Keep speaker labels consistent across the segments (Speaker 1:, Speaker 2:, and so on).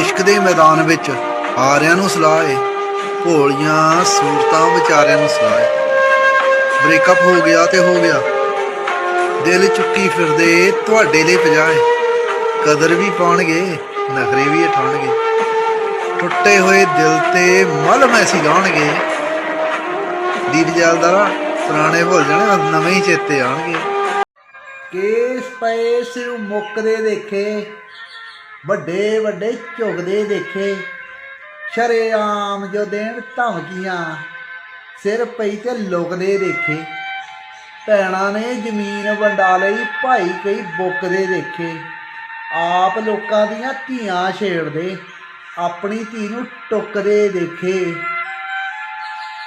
Speaker 1: ਇਸ਼ਕ ਦੇ ਮੈਦਾਨ ਵਿੱਚ ਹਾਰਿਆਂ ਨੂੰ ਸਲਾਹ ਏ ਭੋਲੀਆਂ ਸੂਰਤਾਂ ਵਿਚਾਰਿਆਂ ਨੂੰ ਸਲਾਹ ਏ ਬ੍ਰੇਕਅਪ ਹੋ ਗਿਆ ਤੇ ਹੋ ਗਿਆ। ਦਿਲ ਚੁੱਕੀ ਫਿਰਦੇ ਤੁਹਾਡੇ ਲਈ ਪਜਾਏ ਕਦਰ ਵੀ ਪਾਉਣਗੇ, ਨਖਰੇ ਵੀ ਉਠਾਉਣਗੇ। ਟੁੱਟੇ ਹੋਏ ਦਿਲ ਤੇ ਮਲ ਮੈਸੀ ਲਾਉਣਗੇ ਦੀਪ ਜਲਦਾ ਪੁਰਾਣੇ ਭੁੱਲ ਜਾਣੇ ਨਵੇਂ ਹੀ ਚੇਤੇ ਆਉਣਗੇ। ਕੇਸ ਪਏ ਸਿਰ ਮੁੱਕਦੇ ਦੇਖੇ। ਵੱਡੇ ਵੱਡੇ ਝੁਕਦੇ ਦੇਖੇ। ਸ਼ਰੇਆਮ ਜੋ ਦੇਣ ਧਮਕੀਆਂ, ਸਿਰ ਪਈ ਤੇ ਲੁਕਦੇ ਦੇਖੇ। ਭੈਣਾਂ ਨੇ ਜ਼ਮੀਨ ਵੰਡਾ ਲਈ, ਭਾਈ ਕਈ ਬੁੱਕਦੇ ਦੇਖੇ। ਆਪ ਲੋਕਾਂ ਦੀਆਂ ਧੀਆਂ ਛੇੜਦੇ, ਆਪਣੀ ਧੀ ਨੂੰ ਟੁੱਕਦੇ ਦੇਖੇ।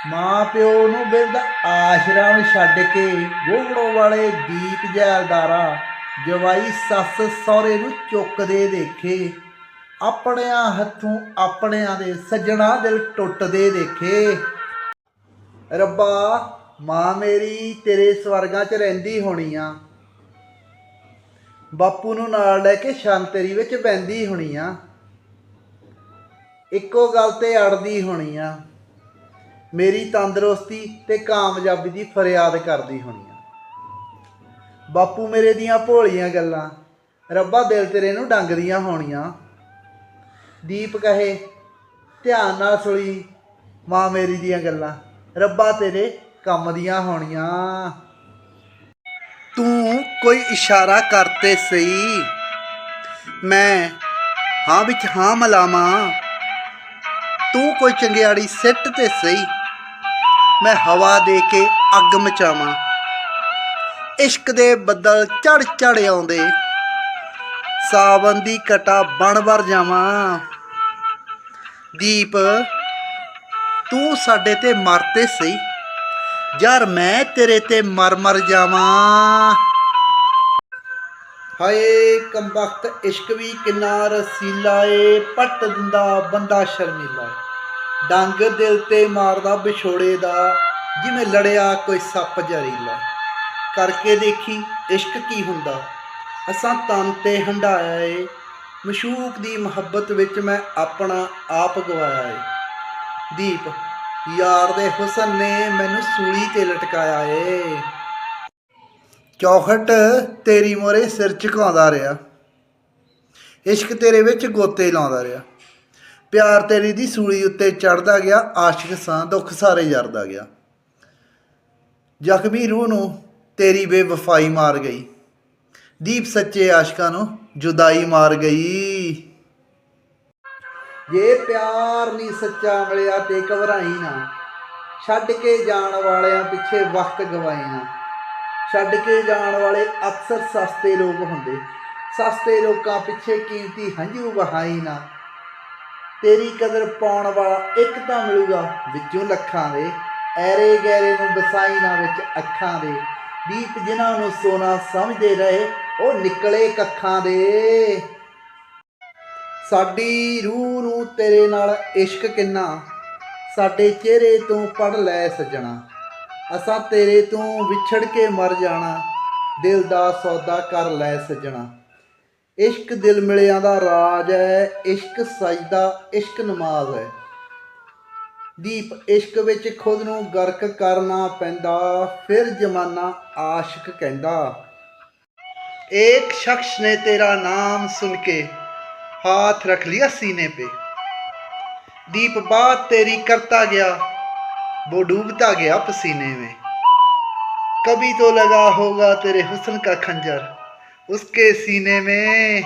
Speaker 1: ਮਾਂ ਪਿਓ ਨੂੰ ਬਿਰਧ ਆਸ਼ਰਮ ਛੱਡ ਕੇ, ਗੋਗੜੋ ਵਾਲੇ ਦੀਪ ਜੈਲਦਾਰਾ ਜਵਾਈ ਸੱਸ ਸਹੁਰੇ ਨੂੰ ਚੁੱਕਦੇ ਦੇਖੇ। ਆਪਣਿਆਂ ਹੱਥੋਂ ਆਪਣਿਆਂ ਦੇ ਸੱਜਣਾ ਦਿਲ ਟੁੱਟਦੇ ਦੇਖੇ। ਰੱਬਾ, ਮਾਂ ਮੇਰੀ ਤੇਰੇ ਸਵਰਗਾਂ 'ਚ ਰਹਿੰਦੀ ਹੋਣੀ ਆ ਬਾਪੂ ਨੂੰ ਨਾਲ ਲੈ ਕੇ ਸ਼ਾਂਤਰੀ ਵਿੱਚ ਬੈੰਦੀ ਹੋਣੀ ਆ ਇੱਕੋ ਗੱਲ ਤੇ ਅੜਦੀ ਹੋਣੀ ਆ ਮੇਰੀ ਤੰਦਰੁਸਤੀ ਤੇ ਕਾਮਯਾਬੀ ਦੀ ਫਰਿਆਦ ਕਰਦੀ ਹੋਣੀ ਆ ਬਾਪੂ ਮੇਰੇ ਦੀਆਂ ਭੋਲੀਆਂ ਗੱਲਾਂ, ਰੱਬਾ ਦਿਲ ਤੇਰੇ ਨੂੰ ਡੰਗਦੀਆਂ ਹੋਣੀਆਂ। ਦੀਪ ਕਹੇ, ਧਿਆਨ ਨਾਲ ਸੁਣੀ ਮਾਂ ਮੇਰੀ ਦੀਆਂ ਗੱਲਾਂ, ਰੱਬਾ ਤੇਰੇ ਕੰਮ ਦੀਆਂ ਹੋਣੀਆਂ। ਤੂੰ ਕੋਈ ਇਸ਼ਾਰਾ ਕਰਤੇ ਸਹੀ, ਮੈਂ ਹਾਂ ਵਿੱਚ ਹਾਂ ਮਲਾਵਾਂ ਤੂੰ ਕੋਈ ਚੰਗਿਆੜੀ ਸਿੱਟ ਤੇ ਸਹੀ, ਮੈਂ ਹਵਾ ਦੇ ਕੇ ਅੱਗ ਮਚਾਵਾਂ। ਇਸ਼ਕ ਦੇ ਬੱਦਲ ਚੜ ਚੜ ਆਉਂਦੇ। ਸਾਵਨ ਦੀ ਕਟਾ ਬਣ ਵਰ ਜਾਵਾਂ। ਦੀਪ, ਤੂੰ ਸਾਡੇ ਤੇ ਮਰਤੇ ਸਹੀ। ਯਾਰ ਮੈਂ ਤੇਰੇ ਤੇ ਮਰ ਮਰ ਜਾਵਾਂ। ਹਾਏ, ਕੰਬਖਤ ਇਸ਼ਕ ਵੀ ਕਿੰਨਾ ਰਸੀਲਾ ਏ। ਪੱਟ ਦਿੰਦਾ ਬੰਦਾ ਸ਼ਰਮੀਲਾ ਡੰਗ ਦਿਲ ਤੇ ਮਾਰਦਾ ਵਿਛੋੜੇ ਦਾ। ਜਿਵੇਂ ਲੜਿਆ ਕੋਈ ਸੱਪ ਜ਼ਹਿਰੀਲਾ ਕਰਕੇ ਦੇਖੀ, ਇਸ਼ਕ ਕੀ ਹੁੰਦਾ? ਅਸਾਂ ਤਨ ਤੇ ਹੰਡਾਇਆ ਏ, ਮਸ਼ੂਕ ਦੀ ਮੁਹੱਬਤ ਵਿੱਚ ਮੈਂ ਆਪਣਾ ਆਪ ਗਵਾਇਆ ਏ। ਦੀਪ, ਯਾਰ ਦੇ ਹੁਸਨ ਨੇ ਮੈਨੂੰ ਸੂਲੀ ਤੇ ਲਟਕਾਇਆ ਏ। ਚੌਖਟ ਤੇਰੀ ਮੋਰੇ ਸਿਰ ਝੁਕਾਉਂਦਾ ਰਿਹਾ। ਇਸ਼ਕ ਤੇਰੇ ਵਿੱਚ ਗੋਤੇ ਲਾਉਂਦਾ ਰਿਹਾ। ਪਿਆਰ ਤੇਰੀ ਦੀ ਸੂਲੀ ਉੱਤੇ ਚੜਦਾ ਗਿਆ, ਆਸ਼ਿਕ ਸਾਂ ਦੁੱਖ ਸਾਰੇ ਜਰਦਾ ਗਿਆ। ਜ਼ਖਮੀ ਰੂਹ ਨੂੰ ਤੇਰੀ ਬੇਵਫਾਈ ਮਾਰ ਗਈ। ਦੀਪ ਸੱਚੇ ਆਸ਼ਕਾਂ ਨੂੰ ਜੁਦਾਈ ਮਾਰ ਗਈ। ਜੇ ਪਿਆਰ ਨਹੀਂ ਸੱਚਾ ਮਿਲਿਆ ਤੇ ਘਬਰਾਈ ਨਾ। ਛੱਡ ਕੇ ਜਾਣ ਵਾਲਿਆਂ ਪਿੱਛੇ ਵਕਤ ਗਵਾਈਆਂ ਛੱਡ ਕੇ ਜਾਣ ਵਾਲੇ ਅਕਸਰ ਸਸਤੇ ਲੋਕ ਹੁੰਦੇ। ਸਸਤੇ ਲੋਕਾਂ ਪਿੱਛੇ ਕੀਮਤੀ ਹੰਝੂ ਵਹਾਈ ਨਾ। ਤੇਰੀ ਕਦਰ ਪਾਉਣ ਵਾਲਾ ਇੱਕ ਤਾਂ ਮਿਲੂਗਾ ਵਿੱਚੋਂ ਲੱਖਾਂ ਦੇ। ਐਰੇ ਗੈਰੇ ਨੂੰ ਵਸਾਈ ਨਾ ਵਿੱਚ ਅੱਖਾਂ ਦੇ। ਦੀਪ ਜਿਨ੍ਹਾਂ ਨੂੰ ਸੋਨਾ ਸਮਝਦੇ ਰਹੇ, ਉਹ ਨਿਕਲੇ ਕੱਖਾਂ ਦੇ। ਸਾਡੀ ਰੂਹ ਨੂੰ ਤੇਰੇ ਨਾਲ ਇਸ਼ਕ ਕਿੰਨਾ? ਸਾਡੇ ਚਿਹਰੇ ਤੋਂ ਪੜ ਲੈ ਸਜਣਾ। ਅਸਾਂ ਤੇਰੇ ਤੋਂ ਵਿਛੜ ਕੇ ਮਰ ਜਾਣਾ। ਦਿਲ ਦਾ ਸੌਦਾ ਕਰ ਲੈ ਸਜਣਾ। ਇਸ਼ਕ ਦਿਲ ਮਿਲਿਆਂ ਦਾ ਰਾਜ ਹੈ, ਇਸ਼ਕ ਸਜਦਾ ਇਸ਼ਕ ਨਮਾਜ਼ ਹੈ। ਦੀਪ ਇਸ਼ਕ ਵਿੱਚ ਖੁਦ ਨੂੰ ਗਰਕ ਕਰਨਾ ਪੈਂਦਾ ਫਿਰ ਜਮਾਨਾ ਆਸ਼ਿਕ ਕਹਿੰਦਾ एक शख्स ने तेरा नाम सुन के हाथ रख लिया सीने पे दीप बात तेरी करता गया वो डूबता गया पसीने में कभी तो लगा होगा तेरे हुस्न का खंजर उसके सीने में